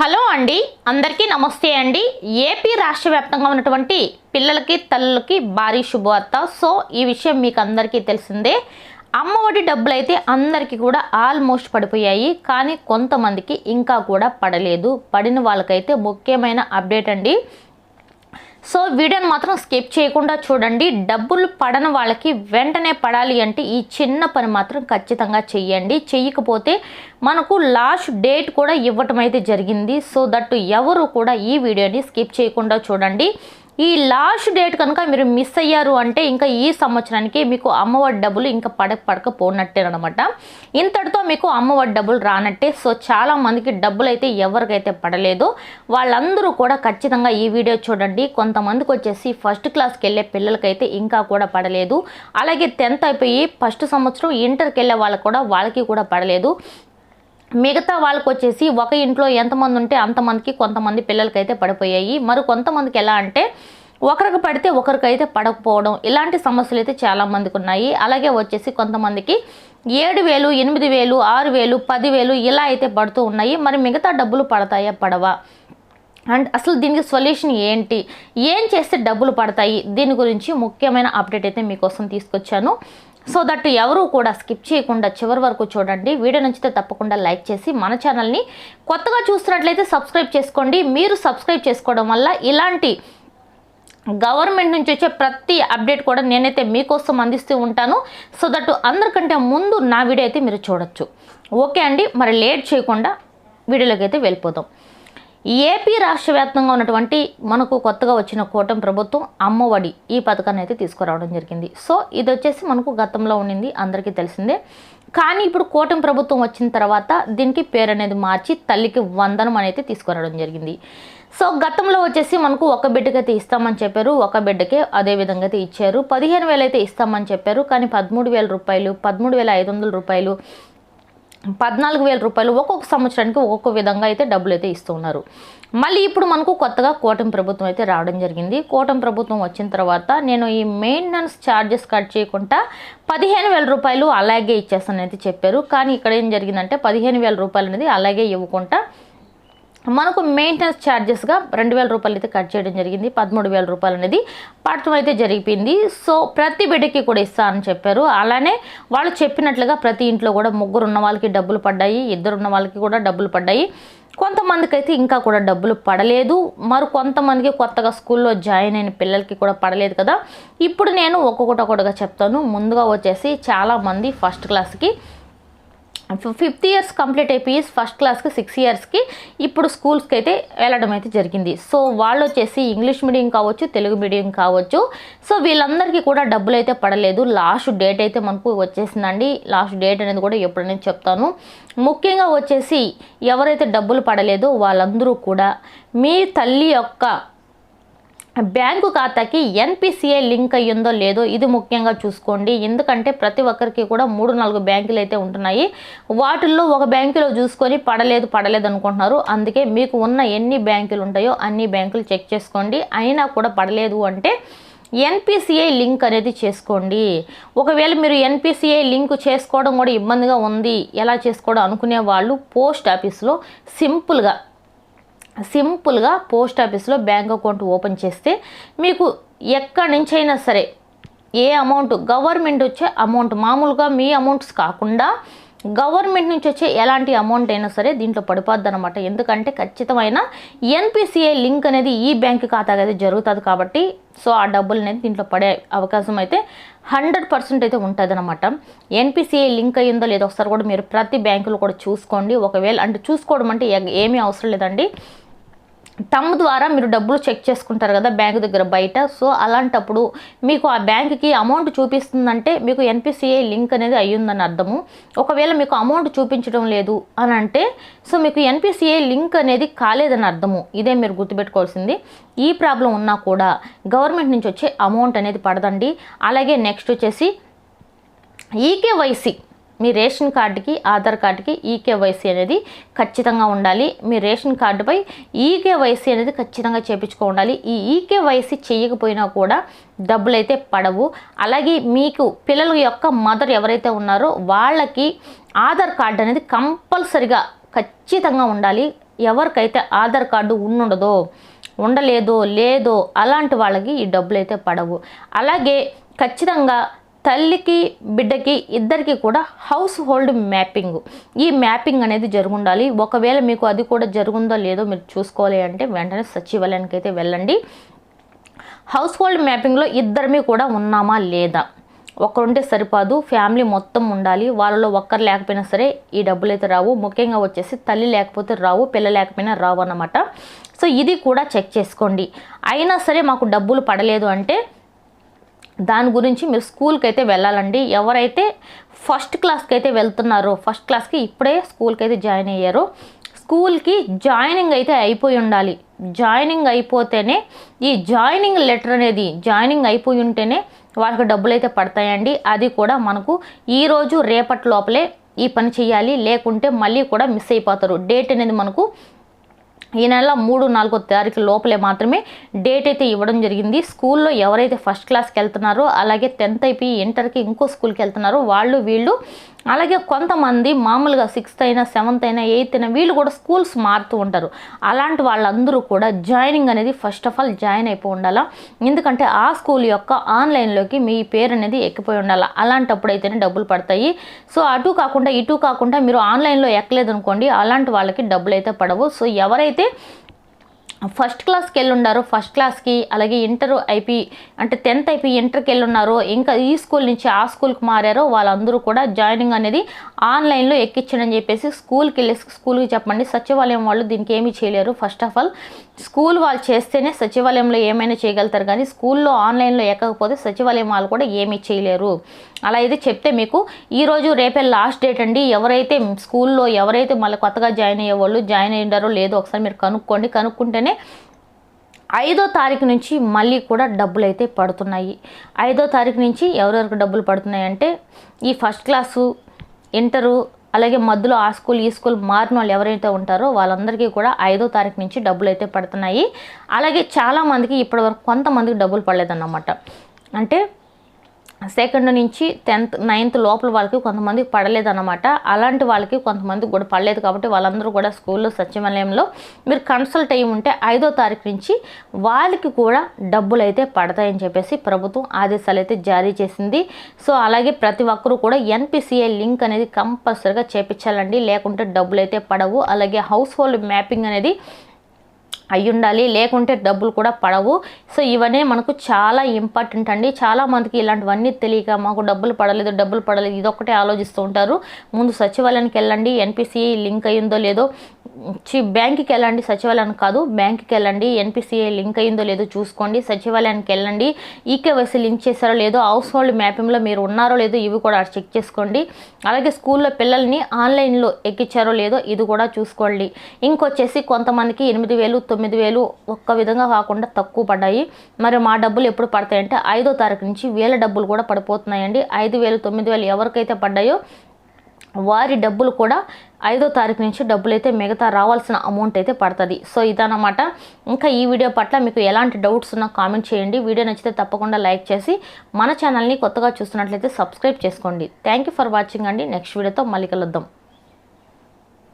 Hello అండి అందరికీ నమస్తే అండి. ఏపీ రాష్ట్ర వ్యాప్తంగా ఉన్నటువంటి పిల్లలకి తల్లులకి భారీ శుభవార్త. సో ఈ విషయం మీకు అందరికీ తెలిసిందే. అమ్మఒడి డబ్బులు అయితే అందరికీ కూడా ఆల్మోస్ట్ పడిపోయాయి. కానీ కొంతమందికి ఇంకా కూడా పడలేదు. పడిన వాళ్ళకైతే ముఖ్యమైన అప్డేట్ అండి. సో వీడియోని మాత్రం స్కిప్ చేయకుండా చూడండి. డబ్బులు పడని వాళ్ళకి వెంటనే పడాలి అంటే ఈ చిన్న పని మాత్రం ఖచ్చితంగా చెయ్యండి. చెయ్యకపోతే మనకు లాస్ట్ డేట్ కూడా ఇవ్వటం అయితే జరిగింది. సో దట్ ఎవరు కూడా ఈ వీడియోని స్కిప్ చేయకుండా చూడండి. ఈ లాస్ట్ డేట్ కనుక మీరు మిస్ అయ్యారు అంటే ఇంకా ఈ సంవత్సరానికి మీకు అమ్మఒడి డబ్బులు ఇంకా పడక పడకపోనట్టేనమాట ఇంతటితో మీకు అమ్మఒడి డబ్బులు రానట్టే. సో చాలా మందికి డబ్బులు అయితే ఎవరికైతే పడలేదు వాళ్ళందరూ కూడా ఖచ్చితంగా ఈ వీడియో చూడండి. కొంతమందికి వచ్చేసి ఫస్ట్ క్లాస్కి వెళ్ళే పిల్లలకైతే ఇంకా కూడా పడలేదు. అలాగే టెన్త్ అయిపోయి ఫస్ట్ సంవత్సరం ఇంటర్కి వెళ్ళే వాళ్ళకి కూడా వాళ్ళకి కూడా పడలేదు. మిగతా వాళ్ళకి వచ్చేసి ఒక ఇంట్లో ఎంతమంది ఉంటే అంతమందికి కొంతమంది పిల్లలకైతే పడిపోయాయి. మరి కొంతమందికి ఎలా అంటే ఒకరికి పడితే ఒకరికైతే పడకపోవడం ఇలాంటి సమస్యలు అయితే చాలా మందికి ఉన్నాయి అలాగే వచ్చేసి కొంతమందికి ఏడు వేలు ఎనిమిది వేలు ఆరు వేలు పదివేలు ఇలా అయితే పడుతూ ఉన్నాయి. మరి మిగతా డబ్బులు పడతాయా? పడవా? అండ్ అసలు దీనికి సొల్యూషన్ ఏంటి? ఏం చేస్తే డబ్బులు పడతాయి? దీని గురించి ముఖ్యమైన అప్డేట్ అయితే మీకోసం తీసుకొచ్చాను. సో దట్ ఎవరు కూడా స్కిప్ చేయకుండా చివరి వరకు చూడండి. వీడియో నచ్చితే తప్పకుండా లైక్ చేసి మన ఛానల్ని కొత్తగా చూస్తున్నట్లయితే సబ్స్క్రైబ్ చేసుకోండి. మీరు సబ్స్క్రైబ్ చేసుకోవడం వల్ల ఇలాంటి గవర్నమెంట్ నుంచి వచ్చే ప్రతి అప్డేట్ కూడా నేనైతే మీకోసం అందిస్తూ ఉంటాను. సో దట్ అందరికంటే ముందు నా వీడియో అయితే మీరు చూడొచ్చు. ఓకే అండి. మరి లేట్ చేయకుండా వీడియోలోకి అయితే వెళ్ళిపోదాం. ఏపీ రాష్ట్ర వ్యాప్తంగా ఉన్నటువంటి మనకు కొత్తగా వచ్చిన కూటమి ప్రభుత్వం అమ్మఒడి ఈ పథకాన్ని అయితే తీసుకురావడం జరిగింది. సో ఇది వచ్చేసి మనకు గతంలో ఉండింది అందరికీ తెలిసిందే. కానీ ఇప్పుడు కూటమి ప్రభుత్వం వచ్చిన తర్వాత దీనికి పేరు అనేది మార్చి తల్లికి వందనం అనేది తీసుకురావడం జరిగింది. సో గతంలో వచ్చేసి మనకు ఒక బిడ్డకైతే అయితే ఇస్తామని చెప్పారు ఒక బిడ్డకే అదే విధంగా అయితే ఇచ్చారు. పదిహేను వేలు అయితే ఇస్తామని చెప్పారు కానీ పదమూడు వేల రూపాయలు పదమూడు వేల ఐదు వందల రూపాయలు పద్నాలుగు వేల రూపాయలు ఒక్కొక్క సంవత్సరానికి ఒక్కొక్క విధంగా అయితే డబ్బులు అయితే ఇస్తున్నారు మళ్ళీ ఇప్పుడు మనకు కొత్తగా కూటమి ప్రభుత్వం అయితే రావడం జరిగింది. కూటమి ప్రభుత్వం వచ్చిన తర్వాత నేను ఈ మెయింటెనెన్స్ ఛార్జెస్ కట్ చేయకుండా పదిహేను వేల రూపాయలు అలాగే ఇచ్చేస్తానైతే చెప్పారు. కానీ ఇక్కడ ఏం జరిగిందంటే పదిహేను వేల రూపాయలు అనేది అలాగే ఇవ్వకుండా మనకు మెయింటెనెన్స్ ఛార్జెస్గా రెండు వేల రూపాయలు అయితే కట్ చేయడం జరిగింది. పదమూడు వేల రూపాయలు అనేది పడటం అయితే జరిగిపోయింది. సో ప్రతి బిడ్డకి కూడా ఇస్తా అని చెప్పారు. అలానే వాళ్ళు చెప్పినట్లుగా ప్రతి ఇంట్లో కూడా ముగ్గురు ఉన్న వాళ్ళకి డబ్బులు పడ్డాయి ఇద్దరు ఉన్న వాళ్ళకి కూడా డబ్బులు పడ్డాయి. కొంతమందికి అయితే ఇంకా కూడా డబ్బులు పడలేదు. మరి కొంతమందికి కొత్తగా స్కూల్లో జాయిన్ అయిన పిల్లలకి కూడా పడలేదు కదా. ఇప్పుడు నేను ఒక్కొక్కటి ఒక్కొక్కటిగా చెప్తాను. ముందుగా వచ్చేసి చాలామంది ఫస్ట్ క్లాస్కి ఫిఫ్త్ ఇయర్స్ కంప్లీట్ అయిపోయి ఫస్ట్ క్లాస్కి సిక్స్ ఇయర్స్కి ఇప్పుడు స్కూల్స్కి అయితే వెళ్ళడం అయితే జరిగింది. సో వాళ్ళు వచ్చేసి ఇంగ్లీష్ మీడియం కావచ్చు తెలుగు మీడియం కావచ్చు. సో వీళ్ళందరికీ కూడా డబ్బులు అయితే పడలేదు. లాస్ట్ డేట్ అయితే మనకు వచ్చేసిందండి. లాస్ట్ డేట్ అనేది కూడా ఎప్పుడైనా చెప్తాను. ముఖ్యంగా వచ్చేసి ఎవరైతే డబ్బులు పడలేదో వాళ్ళందరూ కూడా మీ తల్లి యొక్క బ్యాంకు ఖాతాకి ఎన్పిసిఐ లింక్ అయ్యిందో లేదో ఇది ముఖ్యంగా చూసుకోండి. ఎందుకంటే ప్రతి ఒక్కరికి కూడా మూడు నాలుగు బ్యాంకులు అయితే ఉంటున్నాయి. వాటిల్లో ఒక బ్యాంకులో చూసుకొని పడలేదు పడలేదు అనుకుంటున్నారు. అందుకే మీకు ఉన్న ఎన్ని బ్యాంకులు ఉంటాయో అన్ని బ్యాంకులు చెక్ చేసుకోండి. అయినా కూడా పడలేదు అంటే ఎన్పిసిఐ లింక్ అనేది చేసుకోండి. ఒకవేళ మీరు ఎన్పిసిఐ లింక్ చేసుకోవడం కూడా ఇబ్బందిగా ఉంది ఎలా చేసుకోవడం అనుకునే వాళ్ళు పోస్ట్ ఆఫీస్లో సింపుల్గా సింపుల్గా పోస్ట్ ఆఫీస్లో బ్యాంక్ అకౌంట్ ఓపెన్ చేస్తే మీకు ఎక్కడి నుంచైనా సరే ఏ అమౌంట్ గవర్నమెంట్ వచ్చే అమౌంట్ మామూలుగా మీ అమౌంట్స్ కాకుండా గవర్నమెంట్ నుంచి వచ్చే ఎలాంటి అమౌంట్ అయినా సరే దీంట్లో పడిపోద్ది అనమాట ఎందుకంటే ఖచ్చితమైన ఎన్పిసిఐ లింక్ అనేది ఈ బ్యాంక్ ఖాతాకి అయితే జరుగుతుంది కాబట్టి సో ఆ డబ్బులు అనేది దీంట్లో పడే అవకాశం అయితే హండ్రెడ్ పర్సెంట్ అయితే ఉంటుంది అనమాట ఎన్పిసిఐ లింక్ అయ్యిందో లేదో ఒకసారి కూడా మీరు ప్రతి బ్యాంకులో కూడా చూసుకోండి. ఒకవేళ అంటే చూసుకోవడం అంటే ఏమీ అవసరం లేదండి. తమ్ ద్వారా మీరు డబ్బులు చెక్ చేసుకుంటారు కదా బ్యాంక్ దగ్గర బయట. సో అలాంటప్పుడు మీకు ఆ బ్యాంక్కి అమౌంట్ చూపిస్తుందంటే మీకు ఎన్పిసిఐ లింక్ అనేది అయ్యిందని అర్థము. ఒకవేళ మీకు అమౌంట్ చూపించడం లేదు అని అంటే సో మీకు ఎన్పిసిఐ లింక్ అనేది కాలేదని అర్థము. ఇదే మీరు గుర్తుపెట్టుకోవాల్సింది. ఈ ప్రాబ్లం ఉన్నా కూడా గవర్నమెంట్ నుంచి వచ్చే అమౌంట్ అనేది పడదండి. అలాగే నెక్స్ట్ వచ్చేసి ఈకేవైసీ మీ రేషన్ కార్డుకి ఆధార్ కార్డుకి ఈకేవైసీ అనేది ఖచ్చితంగా ఉండాలి. మీ రేషన్ కార్డుపై ఈకేవైసీ అనేది ఖచ్చితంగా చేపించుకో ఉండాలి ఈ ఈకేవైసీ చేయకపోయినా కూడా డబ్బులు అయితే పడవు. అలాగే మీకు పిల్లల యొక్క మదర్ ఎవరైతే ఉన్నారో వాళ్ళకి ఆధార్ కార్డు అనేది కంపల్సరిగా ఖచ్చితంగా ఉండాలి. ఎవరికైతే ఆధార్ కార్డు ఉండుండదో ఉండలేదో లేదో అలాంటి వాళ్ళకి ఈ డబ్బులు అయితే పడవు. అలాగే ఖచ్చితంగా తల్లికి బిడ్డకి ఇద్దరికి కూడా హౌస్ హోల్డ్ మ్యాపింగ్. ఈ మ్యాపింగ్ అనేది జరుగుండాలి. ఒకవేళ మీకు అది కూడా జరుగుందో లేదో మీరు చూసుకోవాలి అంటే వెంటనే సచివాలయానికి అయితే వెళ్ళండి. హౌస్ హోల్డ్ మ్యాపింగ్లో ఇద్దరమే కూడా ఉన్నామా లేదా? ఒకరుంటే సరిపోదు. ఫ్యామిలీ మొత్తం ఉండాలి. వాళ్ళలో ఒక్కరు లేకపోయినా సరే ఈ డబ్బులు అయితే రావు. ముఖ్యంగా వచ్చేసి తల్లి లేకపోతే రావు పిల్ల లేకపోయినా రావు అన్నమాట. సో ఇది కూడా చెక్ చేసుకోండి. అయినా సరే మాకు డబ్బులు పడలేదు అంటే దాని గురించి మీరు స్కూల్కి అయితే వెళ్ళాలండి. ఎవరైతే ఫస్ట్ క్లాస్కి అయితే వెళ్తున్నారో ఫస్ట్ క్లాస్కి ఇప్పుడే స్కూల్కి అయితే జాయిన్ అయ్యారో స్కూల్కి జాయినింగ్ అయితే అయిపోయి ఉండాలి. జాయినింగ్ అయిపోతేనే ఈ జాయినింగ్ లెటర్ అనేది జాయినింగ్ అయిపోయి ఉంటేనే వాళ్ళకి డబ్బులు అయితే పడతాయండి. అది కూడా మనకు ఈరోజు రేపటి లోపలే ఈ పని చేయాలి. లేకుంటే మళ్ళీ కూడా మిస్ అయిపోతారు. డేట్ అనేది మనకు ఈ నెల మూడు నాలుగో తారీఖు లోపలే మాత్రమే డేట్ అయితే ఇవ్వడం జరిగింది. స్కూల్లో ఎవరైతే ఫస్ట్ క్లాస్కి వెళ్తున్నారో అలాగే టెన్త్ అయిపోయి ఇంటర్కి ఇంకో స్కూల్కి వెళ్తున్నారో వాళ్ళు వీళ్ళు అలాగే కొంతమంది మామూలుగా సిక్స్త్ అయినా సెవెంత్ అయినా ఎయిత్ అయినా వీళ్ళు కూడా స్కూల్స్ మారుతూ ఉంటారు. అలాంటి వాళ్ళందరూ కూడా జాయినింగ్ అనేది ఫస్ట్ ఆఫ్ ఆల్ జాయిన్ అయిపోయి ఉండాలా? ఎందుకంటే ఆ స్కూల్ యొక్క ఆన్లైన్లోకి మీ పేరు అనేది ఎక్కిపోయి ఉండాలి? అలాంటప్పుడు అయితేనే డబ్బులు పడతాయి. సో అటు కాకుండా ఇటు కాకుండా మీరు ఆన్లైన్లో ఎక్కలేదు అనుకోండి అలాంటి వాళ్ళకి డబ్బులు అయితే పడవు. సో ఎవరైతే ఫస్ట్ క్లాస్కి వెళ్ళి ఫస్ట్ క్లాస్కి అలాగే ఇంటర్ అయిపోయి అంటే టెన్త్ అయిపోయి ఇంటర్కి వెళ్ళున్నారో. ఇంకా ఈ స్కూల్ నుంచి ఆ స్కూల్కి మారారో. వాళ్ళందరూ కూడా జాయినింగ్ అనేది ఆన్లైన్లో ఎక్కించడని చెప్పేసి స్కూల్కి వెళ్ళేసి స్కూల్కి చెప్పండి. సచివాలయం వాళ్ళు దీనికి ఏమీ చేయలేరు. ఫస్ట్ ఆఫ్ ఆల్ స్కూల్ వాళ్ళు చేస్తేనే సచివాలయంలో ఏమైనా చేయగలుగుతారు. కానీ స్కూల్లో ఆన్లైన్లో ఎక్కకపోతే సచివాలయం వాళ్ళు కూడా ఏమీ చేయలేరు. అలా అయితే చెప్తే మీకు ఈరోజు రేపే లాస్ట్ డేట్ అండి. ఎవరైతే స్కూల్లో ఎవరైతే మళ్ళీ కొత్తగా జాయిన్ అయ్యేవాళ్ళు జాయిన్ అయ్యారో లేదో ఒకసారి మీరు కనుక్కోండి. కనుక్కుంటేనే ఐదో తారీఖు నుంచి మళ్ళీ కూడా డబ్బులు అయితే పడుతున్నాయి. ఐదో తారీఖు నుంచి ఎవరెవరికి డబ్బులు పడుతున్నాయి అంటే ఈ ఫస్ట్ క్లాసు ఇంటరు అలాగే మధ్యలో ఆ స్కూల్ ఈ స్కూల్ మారిన వాళ్ళు ఎవరైతే ఉంటారో వాళ్ళందరికీ కూడా ఐదో తారీఖు నుంచి డబ్బులు అయితే పడుతున్నాయి. అలాగే చాలామందికి ఇప్పటివరకు కొంతమందికి డబ్బులు పడలేదన్నమాట. అంటే సెకండ్ నుంచి టెన్త్ నైన్త్ లోపల వాళ్ళకి కొంతమందికి పడలేదన్నమాట. అలాంటి వాళ్ళకి కొంతమందికి కూడా పడలేదు కాబట్టి వాళ్ళందరూ కూడా స్కూల్లో సచివాలయంలో మీరు కన్సల్ట్ అయ్యి ఉంటే ఐదో తారీఖు నుంచి వాళ్ళకి కూడా డబ్బులు అయితే పడతాయని చెప్పేసి ప్రభుత్వం ఆదేశాలు అయితే జారీ చేసింది. సో అలాగే ప్రతి ఒక్కరూ కూడా ఎన్పిసిఐ లింక్ అనేది కంపల్సరీగా చేపించాలండి. లేకుంటే డబ్బులు అయితే పడవు. అలాగే హౌస్ హోల్డ్ మ్యాపింగ్ అనేది అయి ఉండాలి లేకుంటే డబ్బులు కూడా పడవు. సో ఇవన్నీ మనకు చాలా ఇంపార్టెంట్ అండి. చాలా మందికి ఇలాంటివన్నీ తెలియక మాకు డబ్బులు పడలేదు డబ్బులు పడలేదు ఇదొక్కటే ఆలోచిస్తూ ఉంటారు. ముందు సచివాలయానికి వెళ్ళండి ఎన్పిసిఐ లింక్ అయ్యిందో లేదో. చి బ్యాంక్కి వెళ్ళండి సచివాలయం కాదు బ్యాంక్కి వెళ్ళండి ఎన్పిసిఐ లింక్ అయ్యిందో లేదో చూసుకోండి సచివాలయానికి వెళ్ళండి. ఈకేవైసీ లింక్ చేశారో లేదో హౌస్ హోల్డ్ మ్యాపింగ్లో మీరు ఉన్నారో లేదో ఇవి కూడా చెక్ చేసుకోండి. అలాగే స్కూల్లో పిల్లల్ని ఆన్లైన్లో ఎక్కించారో లేదో ఇది కూడా చూసుకోండి. ఇంకొచ్చేసి కొంతమందికి ఎనిమిది వేలు తొమ్మిది వేలు ఒక్క విధంగా కాకుండా తక్కువ పడ్డాయి. మరి మా డబ్బులు ఎప్పుడు పడతాయంటే ఐదో తారీఖు నుంచి వేల డబ్బులు కూడా పడిపోతున్నాయండి. ఐదు వేలు తొమ్మిది వేలు ఎవరికైతే పడ్డాయో వారి డబ్బులు కూడా ఐదో తారీఖు నుంచి డబ్బులు అయితే మిగతా రావాల్సిన అమౌంట్ అయితే పడుతుంది. సో ఇదన్నమాట. ఇంకా ఈ వీడియో పట్ల మీకు ఎలాంటి డౌట్స్ ఉన్నా కామెంట్ చేయండి. వీడియో నచ్చితే తప్పకుండా లైక్ చేసి మన ఛానల్ని కొత్తగా చూస్తున్నట్లయితే సబ్స్క్రైబ్ చేసుకోండి. థ్యాంక్ యూ ఫర్ వాచింగ్ అండి. నెక్స్ట్ వీడియోతో మళ్ళీ కలుద్దాం.